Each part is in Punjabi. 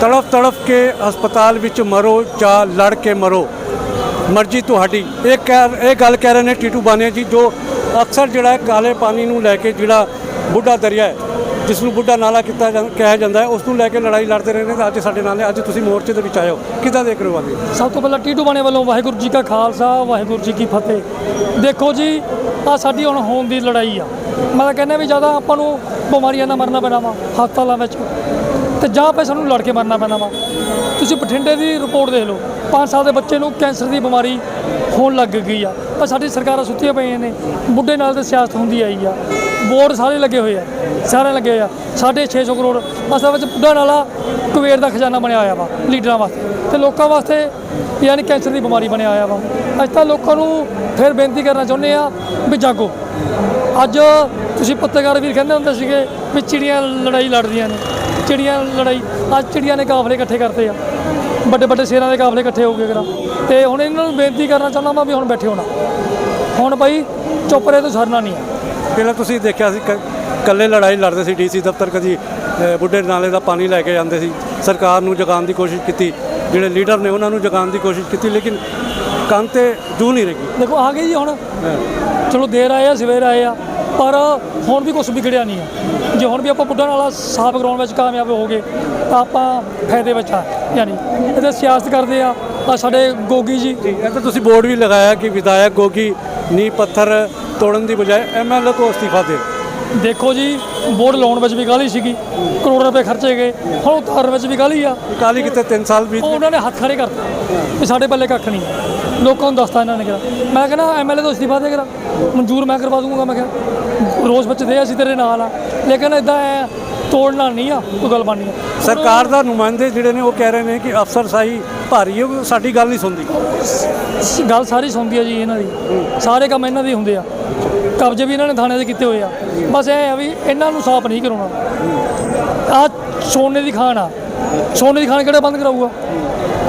ਤੜਫ ਤੜਫ ਕੇ ਹਸਪਤਾਲ ਵਿੱਚ ਮਰੋ ਜਾਂ ਲੜ ਕੇ ਮਰੋ। ਮਰਜ਼ੀ ਤੁਹਾਡੀ। ਇਹ ਕਹਿ, ਇਹ ਗੱਲ ਕਹਿ ਰਹੇ ਨੇ ਟੀਟੂ ਬਾਨੀਆ ਜੀ, ਜੋ ਅਕਸਰ ਜਿਹੜਾ ਕਾਲੇ ਪਾਣੀ ਨੂੰ ਲੈ ਕੇ ਜਿਹੜਾ ਬੁੱਢਾ ਦਰਿਆ ਹੈ, ਜਿਸ ਨੂੰ ਬੁੱਢਾ ਨਾਲਾ ਕੀਤਾ ਜਾਂ- ਕਿਹਾ ਜਾਂਦਾ ਹੈ, ਉਸ ਨੂੰ ਲੈ ਕੇ ਲੜਾਈ ਲੜਦੇ ਰਹੇ ਨੇ। ਤੇ ਅੱਜ ਸਾਡੇ ਨਾਲ ਅੱਜ ਤੁਸੀਂ ਮੋਰਚੇ ਦੇ ਵਿੱਚ ਆਏ ਹੋ। ਕਿੱਦਾਂ ਦੇਖ ਰਹੇ ਹੋ ਆਗੇ ਸਭ ਤੋਂ ਪਹਿਲਾਂ ਟੀਟੂ ਬਾਣੇ ਵੱਲੋਂ ਵਾਹਿਗੁਰੂ ਜੀ ਕਾ ਖਾਲਸਾ, ਵਾਹਿਗੁਰੂ ਜੀ ਕੀ ਫਤਿਹ। ਦੇਖੋ ਜੀ ਆ ਸਾਡੀ ਹੁਣ ਹੋਣ ਦੀ ਲੜਾਈ ਆ। ਮੈਂ ਤਾਂ ਕਹਿੰਦਾ ਵੀ ਜ਼ਿਆਦਾ ਆਪਾਂ ਨੂੰ ਬਿਮਾਰੀਆਂ ਦਾ ਮਰਨਾ ਪੈਣਾ ਵਾ, ਹਸਪਤਾਲਾਂ ਵਿੱਚ। ਤੇ ਜਾਂ ਪੇ ਸਾਨੂੰ ਲੜ ਕੇ ਮਰਨਾ ਪੈਣਾ ਵਾ। ਤੁਸੀਂ ਬਠਿੰਡੇ ਦੀ ਰਿਪੋਰਟ ਦੇਖ ਲਓ 5 ਸਾਲ ਦੇ ਬੱਚੇ ਨੂੰ ਕੈਂਸਰ ਦੀ ਬਿਮਾਰੀ ਹੋਣ ਲੱਗ ਗਈ ਆ। ਪਰ ਸਾਡੀ ਸਰਕਾਰਾਂ ਸੁੱਤੀਆਂ ਪਈਆਂ ਨੇ, ਬੁੱਢੇ ਨਾਲ ਤੇ ਸਿਆਸਤ ਹੁੰਦੀ ਆਈ ਆ। ਬੋਰਡ ਸਾਰੇ ਲੱਗੇ ਹੋਏ ਆ ਸਾਰੇ ਲੱਗੇ ਹੋਏ ਆ। 650 ਕਰੋੜ ਅਸਲ ਵਿੱਚ ਬੁੱਢਾ ਨਾਲਾ ਕੁਵੇਰ ਦਾ ਖਜ਼ਾਨਾ ਬਣਿਆ ਹੋਇਆ ਵਾ, ਲੀਡਰਾਂ ਵਾਸਤੇ। ਤੇ ਲੋਕਾਂ ਵਾਸਤੇ ਯਾਨੀ ਕੈਂਸਰ ਦੀ ਬਿਮਾਰੀ ਬਣਿਆ ਹੋਇਆ ਵਾ। ਅੱਜ ਤਾਂ ਲੋਕਾਂ ਨੂੰ ਫਿਰ ਬੇਨਤੀ ਕਰਨਾ ਚਾਹੁੰਦੇ ਆ ਵੀ ਜਾਗੋ। ਅੱਜ ਤੁਸੀਂ ਪੱਤਰਕਾਰ ਵੀਰ ਕਹਿੰਦੇ ਹੁੰਦੇ ਸੀਗੇ ਵੀ ਚਿੜੀਆਂ ਲੜਾਈ ਲੜਦੀਆਂ ਨੇ। ਚਿੜੀਆਂ ਲੜਾਈ ਅੱਜ ਚਿੜੀਆਂ ਨੇ ਕਾਫਲੇ ਇਕੱਠੇ ਕਰਤੇ ਆ। ਵੱਡੇ ਵੱਡੇ ਸ਼ੇਰਾਂ ਦੇ ਕਾਫਲੇ ਇਕੱਠੇ ਹੋ ਗਏ ਕਰਾ ਤੇ ਹੁਣ ਇਹਨਾਂ ਨੂੰ ਬੇਨਤੀ ਕਰਨਾ ਚਾਹੁੰਦਾ ਮੈਂ ਵੀ ਹੁਣ ਬੈਠੇ ਹੋਣਾ। ਹੁਣ ਬਾਈ ਚੁੱਪ ਰਹੇ ਤੋਂ ਸਰਨਾ ਨਹੀਂ ਪਹਿਲਾਂ ਤੁਸੀਂ ਦੇਖਿਆ ਸੀ ਕ- ਇਕੱਲੇ ਲੜਾਈ ਲੜਦੇ ਸੀ ਡੀਸੀ ਦਫ਼ਤਰ ਕਦੀ ਬੁੱਢੇ ਨਾਲੇ ਦਾ ਪਾਣੀ ਲੈ ਕੇ ਜਾਂਦੇ ਸੀ। ਸਰਕਾਰ ਨੂੰ ਜਗਾਉਣ ਦੀ ਕੋਸ਼ਿਸ਼ ਕੀਤੀ ਜਿਹੜੇ ਲੀਡਰ ਨੇ ਉਹਨਾਂ ਨੂੰ ਜਗਾਉਣ ਦੀ ਕੋਸ਼ਿਸ਼ ਕੀਤੀ ਲੇਕਿਨ ਕੰਨ ਤੇ ਜੂ ਨਹੀਂ ਰਹੀ। ਦੇਖੋ ਆ ਗਏ ਜੀ ਹੁਣ। ਚਲੋ ਦੇਰ ਆਏ ਆ ਸਵੇਰ ਆਏ ਆ। ਪਰ ਹੁਣ ਵੀ ਕੁਝ ਵਿਗੜਿਆ ਨਹੀਂ ਹੈ। ਜੇ ਹੁਣ ਵੀ ਆਪਾਂ ਬੁੱਢਾ ਨਾਲਾ ਸਾਫ਼ ਕਰਾਉਣ ਵਿੱਚ ਕਾਮਯਾਬ ਹੋ ਗਏ, ਤਾਂ ਆਪਾਂ ਫਾਇਦੇ ਵਿੱਚ ਆ ਯਾਨੀ ਇਹਦੇ ਸਿਆਸਤ ਕਰਦੇ ਆ ਆ ਸਾਡੇ ਗੋਗੀ ਜੀ। ਇਹ ਤਾਂ ਤੁਸੀਂ ਬੋਰਡ ਵੀ ਲਗਾਇਆ ਕਿ ਵਿਧਾਇਕ ਗੋਗੀ ਨੀ ਪੱਥਰ ਤੋੜਨ ਦੀ ਬਜਾਏ ਐਮਐਲਏ ਤੋਂ ਅਸਤੀਫਾ ਦੇ। ਦੇਖੋ ਜੀ ਬੋਰਡ ਲਾਉਣ ਵਿੱਚ ਵੀ ਗਾਲੀ ਸੀਗੀ ਕਰੋੜ ਰੁਪਏ ਖਰਚੇ ਗਏ ਹੁਣ ਉਤਾਰਨ ਵਿੱਚ ਵੀ ਗਾਲੀ ਆ। ਕਾਲੀ ਕਿਤੇ 3 ਸਾਲ ਬੀਤ ਉਹ ਉਹਨਾਂ ਨੇ ਹੱਥ ਖੜੇ ਕਰਤੇ ਵੀ ਸਾਡੇ ਪੱਲੇ ਕੱਖ ਨਹੀਂ ਲੋਕਾਂ ਨੂੰ ਦੱਸਤਾ ਇਹਨਾਂ ਨੇ ਕਿਹਾ ਮੈਂ ਕਹਿੰਦਾ ਐਮਐਲਏ ਤੋਂ ਅਸਤੀਫਾ ਦੇ ਕਰਾ ਮਨਜ਼ੂਰ ਮੈਂ ਕਰਵਾ ਦੂੰਗਾ ਮੈਂ ਕਿਹਾ ਰੋਜ਼ ਵਿੱਚ ਦੇ ਅਸੀਂ ਤੇਰੇ ਨਾਲ ਆ। ਲੇਕਿਨ ਇਦਾਂ ਐ ਤੋੜਨਾ ਨਹੀਂ ਆ ਕੋਈ ਗੱਲ ਬਣਨੀ ਆ। ਸਰਕਾਰ ਦਾ ਨੁਮਾਇੰਦੇ ਜਿਹੜੇ ਨੇ ਉਹ ਕਹਿ ਰਹੇ ਨੇ ਕਿ ਅਫਸਰਸ਼ਾਹੀ ਭਾਰੀ ਹੈ ਉਹ ਸਾਡੀ ਗੱਲ ਨਹੀਂ ਸੁਣਦੀ। ਗੱਲ ਸਾਰੀ ਸੁਣਦੀ ਆ ਜੀ ਇਹਨਾਂ ਦੀ। ਸਾਰੇ ਕੰਮ ਇਹਨਾਂ ਦੇ ਹੁੰਦੇ ਆ। ਕਬਜ਼ੇ ਵੀ ਇਹਨਾਂ ਨੇ ਥਾਣੇ ਦੇ ਕੀਤੇ ਹੋਏ ਆ। ਬਸ ਇਹ ਆ ਵੀ ਇਹਨਾਂ ਨੂੰ ਸਾਫ਼ ਨਹੀਂ ਕਰਾਉਣਾ। ਆ ਸੋਨੇ ਦੀ ਖਾਨ ਆ। ਸੋਨੇ ਦੀ ਖਾਨ ਕਿਹੜਾ ਬੰਦ ਕਰਾਊਗਾ?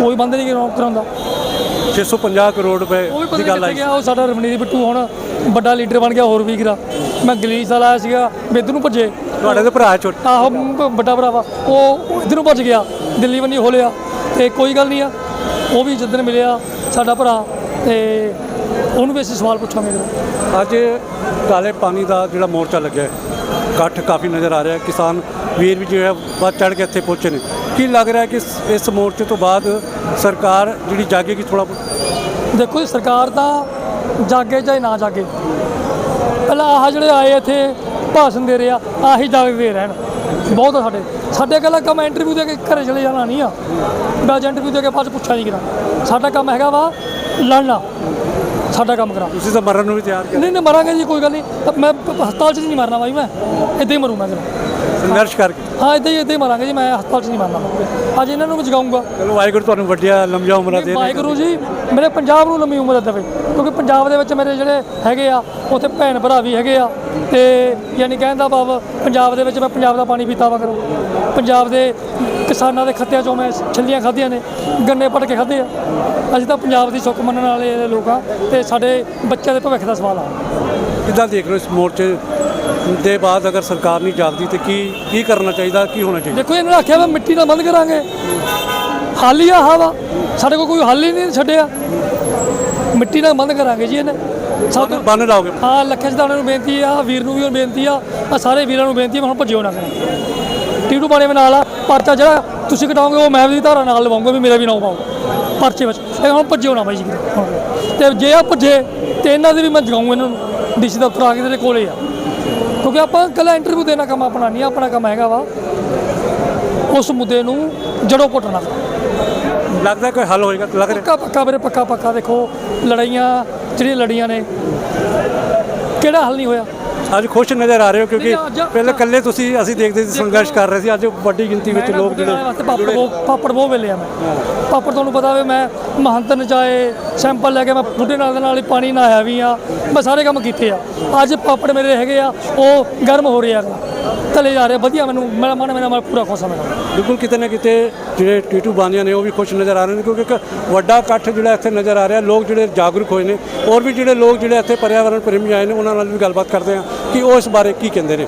ਕੋਈ ਬੰਦ ਨਹੀਂ ਕਰਾਉ- ਕਰਾਉਂਦਾ। 650 ਕਰੋੜ ਰੁਪਏ ਦੀ ਗੱਲ ਆਈ ਉਹ ਸਾਡਾ ਰਮਨੀਤ ਬਿੱਟੂ ਹੁਣ ਵੱਡਾ ਲੀਡਰ ਬਣ ਗਿਆ ਹੋਰ ਵੀ ਕਰਾ ਮੈਂ ਗਲੀਸ ਵਾਲਾ ਆਇਆ ਸੀਗਾ ਬਿੱਦ ਨੂੰ ਭੱਜੇ। ਤੁਹਾਡੇ ਦੇ ਭਰਾ ਛੋਟੇ। ਆਹੋ ਵੱਡਾ ਭਰਾਵਾ ਉਹ ਇਧਰ ਨੂੰ ਭੱਜ ਗਿਆ ਦਿੱਲੀ ਬੰਨੀ ਹੋਲਿਆ ਤੇ ਕੋਈ ਗੱਲ ਨਹੀਂ ਆ। ਉਹ ਵੀ ਜਿੱਦਣ ਮਿਲਿਆ ਸਾਡਾ ਭਰਾ ਤੇ ਉਹਨੂੰ ਵੀ ਅਸੀਂ ਸਵਾਲ ਪੁੱਛਾਂਗੇ ਅੱਜ ਕਾਲੇ ਪਾਣੀ ਦਾ ਜਿਹੜਾ ਮੋਰਚਾ ਲੱਗਿਆ ਹੈ ਇਕੱਠ ਕਾਫੀ ਨਜ਼ਰ ਆ ਰਿਹਾ ਹੈ। ਕਿਸਾਨ ਵੀਰ ਵੀ ਜਿਹੜਾ ਵੱਧ ਚੜ ਕੇ ਇੱਥੇ ਪਹੁੰਚੇ ਨੇ। ਕੀ ਲੱਗ ਰਿਹਾ ਹੈ ਕਿ ਇਸ- ਮੋਰਚੇ ਤੋਂ ਬਾਅਦ ਸਰਕਾਰ ਜਿਹੜੀ ਜਾਗੇਗੀ ਥੋੜਾ ਦੇਖੋ ਜੀ ਸਰਕਾਰ ਤਾਂ ਜਾਗੇ ਚਾਹੇ ਨਾ ਜਾਗੇ? ਪਹਿਲਾਂ ਆਹ ਜਿਹੜੇ ਆਏ ਇੱਥੇ ਭਾਸ਼ਣ ਦੇ ਰਹੇ ਆਹੀ ਜਾਗਦੇ ਰਹਿਣ। ਬਹੁਤ ਆ ਸਾਡੇ। ਸਾਡੇ ਕੱਲਾ ਕੰਮ ਇੰਟਰਵਿਊ ਦੇ ਕੇ ਘਰੇ ਚਲੇ ਜਾਣਾ ਨਹੀਂ ਆ। ਬਾਅਦ ਇੰਟਰਵਿਊ ਦੇ ਕੇ ਬਾਅਦ 'ਚ ਪੁੱਛਿਆ ਨਹੀਂ ਕਰਾਂ ਸਾਡਾ ਕੰਮ ਹੈਗਾ ਵਾ ਲੜਨਾ। ਸਾਡਾ ਕੰਮ ਕਰਾ। ਤੁਸੀਂ ਤਾਂ ਮਰਨ ਨੂੰ ਵੀ ਤਿਆਰ ਨਹੀਂ ਨਹੀਂ ਮਰਾਂਗੇ ਜੀ ਕੋਈ ਗੱਲ ਨਹੀਂ। ਮੈਂ ਹਸਪਤਾਲ 'ਚ ਨਹੀਂ ਮਰਨਾ ਬਾਈ ਮੈਂ ਇੱਦਾਂ ਹੀ ਮਰੂ ਮੈਂ ਜਰਾ ਸੰਘਰਸ਼ ਕਰਕੇ? ਹਾਂ ਇੱਦਾਂ ਹੀ ਇੱਦਾਂ ਹੀ ਮਰਾਂਗੇ ਜੀ ਮੈਂ ਹਸਪਤਾਲ 'ਚ ਨਹੀਂ ਮਰਨਾ। ਅੱਜ ਇਹਨਾਂ ਨੂੰ ਵੀ ਜਗਾਊਂਗਾ ਚਲੋ ਵਾਹਿਗੁਰੂ ਤੁਹਾਨੂੰ ਵੱਡੀਆਂ ਲੰਬੀਆਂ ਉਮਰਾਂ ਦੇ ਵਾਹਿਗੁਰੂ ਜੀ ਮੇਰੇ ਪੰਜਾਬ ਨੂੰ ਲੰਮੀ ਉਮਰ ਦੇਵੇ ਕਿਉਂਕਿ ਪੰਜਾਬ ਦੇ ਵਿੱਚ ਮੇਰੇ ਜਿਹੜੇ ਹੈਗੇ ਆ ਉੱਥੇ ਭੈਣ ਭਰਾ ਵੀ ਹੈਗੇ ਆ ਤੇ ਯਾਨੀ ਕਹਿਣ ਦਾ ਭਾਵ ਪੰਜਾਬ ਦੇ ਵਿੱਚ ਮੈਂ ਪੰਜਾਬ ਦਾ ਪਾਣੀ ਪੀਤਾ ਵਾ ਕਰੋ। ਪੰਜਾਬ ਦੇ ਕਿਸਾਨਾਂ ਦੇ ਖੱਤਿਆਂ ਚੋਂ ਮੈਂ ਛੱਲੀਆਂ ਖਾਧੀਆਂ ਨੇ ਗੰਨੇ ਪੜ ਕੇ ਖਾਧੇ ਆ। ਅਸੀਂ ਤਾਂ ਪੰਜਾਬ ਦੀ ਸੁੱਖ ਮੰਨਣ ਵਾਲੇ ਲੋਕ ਆ ਤੇ ਸਾਡੇ ਬੱਚਿਆਂ ਦੇ ਭਵਿੱਖ ਦਾ ਸਵਾਲ ਆ। ਕਿੱਦਾਂ ਦੇਖ ਰਹੇ ਹੋ ਇਸ ਮੋਰਚੇ ਦੇ ਬਾਅਦ ਅਗਰ ਸਰਕਾਰ ਨਹੀਂ ਜਾਗਦੀ ਤੇ ਕੀ ਕੀ ਕਰਨਾ ਚਾਹੀਦਾ ਕੀ ਹੋਣਾ ਚਾਹੀਦਾ? ਦੇਖੋ ਇਹਨਾਂ ਨੇ ਆਖਿਆ ਵਾ ਮਿੱਟੀ ਨਾਲ ਬੰਦ ਕਰਾਂਗੇ। ਹੱਲ ਹੀ ਆਹ ਵਾ। ਸਾਡੇ ਕੋਲ ਕੋਈ ਹੱਲ ਹੀ ਨਹੀਂ ਛੱਡਿਆ। ਮਿੱਟੀ ਨਾਲ ਬੰਦ ਕਰਾਂਗੇ ਜੀ ਇਹਨੇ। ਸਭ ਬੰਨ ਲਾਓਗੇ? ਹਾਂ ਲੱਖੇ ਸਿਧਾਣੇ ਨੂੰ ਬੇਨਤੀ ਆ ਵੀਰ ਨੂੰ ਵੀ ਬੇਨਤੀ ਆ ਆ ਸਾਰੇ ਵੀਰਾਂ ਨੂੰ ਬੇਨਤੀ ਆ ਹੁਣ ਭੱਜਿਓ ਨਾ ਕਰਾਂ। ਟੀਟੂ ਬਾਣੇ ਦੇ ਨਾਲ ਆ ਪਰਚਾ ਜਿਹੜਾ ਤੁਸੀਂ ਕਟਾਓਗੇ ਉਹ ਮੈਂ ਵੀ ਧਾਰਾ ਨਾਲ ਲਵਾਉਂਗਾ ਵੀ ਮੇਰਾ ਵੀ ਨਾਮ ਪਾਓ ਪਰਚੇ ਵਿੱਚ। ਇਹ ਹੁਣ ਭੱਜਿਓ ਨਾ ਬਾਈ ਜੀ। ਹੁਣ। ਤੇ ਜੇ ਆ ਭੱਜੇ ਤੇ ਇਹਨਾਂ ਦੇ ਵੀ ਮੈਂ ਜਗਾਊਂ ਇਹਨਾਂ ਨੂੰ। ਡੀਸੀ ਦਫ਼ਤਰ ਆ ਕੇ ਤੇਰੇ ਕੋਲੇ ਆ। ਕਿਉਂਕਿ ਆਪਾਂ ਕੱਲਾ ਇੰਟਰਵਿਊ ਦੇਣਾ ਕੰਮ ਆਪਣਾ ਨਹੀਂ ਆਪਣਾ ਕੰਮ ਹੈਗਾ ਵਾ। ਉਸ ਮੁੱਦੇ ਨੂੰ ਜੜੋਂ ਪੁੱਟਣਾ ਲੱਗਦਾ ਕੋਈ ਹੱਲ ਹੋਏਗਾ ਲੱਗ ਰਿਹਾ? ਪੱਕਾ ਪੱਕਾ ਵੀਰੇ ਪੱਕਾ ਪੱਕਾ ਦੇਖੋ ਲੜਾਈਆਂ ਜਿਹੜੀਆਂ ਲੜੀਆਂ ਨੇ ਕਿਹੜਾ ਹੱਲ ਨਹੀਂ ਹੋਇਆ? ਅੱਜ ਖੁਸ਼ ਨਜ਼ਰ ਆ ਰਹੇ ਹੋ ਕਿਉਂਕਿ ਪਹਿਲੇ ਇਕੱਲੇ ਤੁਸੀਂ ਅਸੀਂ ਦੇਖਦੇ ਸੀ ਸੰਘਰਸ਼ ਕਰ ਰਹੇ ਸੀ ਅੱਜ ਵੱਡੀ ਗਿਣਤੀ ਵਿੱਚ ਲੋਕ ਜਿਹੜੇ ਪਾਪੜ ਬਹੁਤ ਪਾਪੜ ਬਹੁਤ ਆ ਮੈਂ। ਪਾਪੜ ਤੁਹਾਨੂੰ ਪਤਾ ਹੋਵੇ ਮੈਂ ਮਹੰਤ ਨਚਾਏ ਸੈਂਪਲ ਲੈ ਕੇ ਮੈਂ ਬੁੱਢੇ ਨਾਲ ਦੇ ਨਾਲ ਹੀ ਪਾਣੀ ਨਹਾਇਆ ਵੀ ਆ ਮੈਂ ਸਾਰੇ ਕੰਮ ਕੀਤੇ ਆ। ਅੱਜ ਪਾਪੜ ਮੇਰੇ ਹੈਗੇ ਆ ਉਹ ਗਰਮ ਹੋ ਰਿਹਾ ਤਲੇ ਜਾ ਰਹੇ ਵਧੀਆ ਮੈਨੂੰ ਮੇਰਾ ਮਨ ਮੇਰਾ ਮਨ ਪੂਰਾ ਖੁਸ਼ ਆ ਮੇਰਾ। ਬਿਲਕੁਲ ਕਿਤੇ ਨਾ ਕਿਤੇ ਜਿਹੜੇ ਟੀਟੂ ਬਾਨੀਆਂ ਨੇ ਉਹ ਵੀ ਖੁਸ਼ ਨਜ਼ਰ ਆ ਰਹੇ ਨੇ, ਕਿਉਂਕਿ ਇੱਕ ਵੱਡਾ ਇਕੱਠ ਜਿਹੜਾ ਇੱਥੇ ਨਜ਼ਰ ਆ ਰਿਹਾ, ਲੋਕ ਜਿਹੜੇ ਜਾਗਰੂਕ ਹੋਏ ਨੇ ਹੋਰ ਵੀ ਜਿਹੜੇ ਲੋਕ ਜਿਹੜੇ ਇੱਥੇ ਪਰਿਆਵਰਣ ਪ੍ਰੇਮੀ ਆਏ ਨੇ, ਉਹਨਾਂ ਨਾਲ ਵੀ ਗੱਲਬਾਤ ਕਰਦੇ ਆ ਕਿ ਉਹ ਇਸ ਬਾਰੇ ਕੀ ਕਹਿੰਦੇ ਨੇ।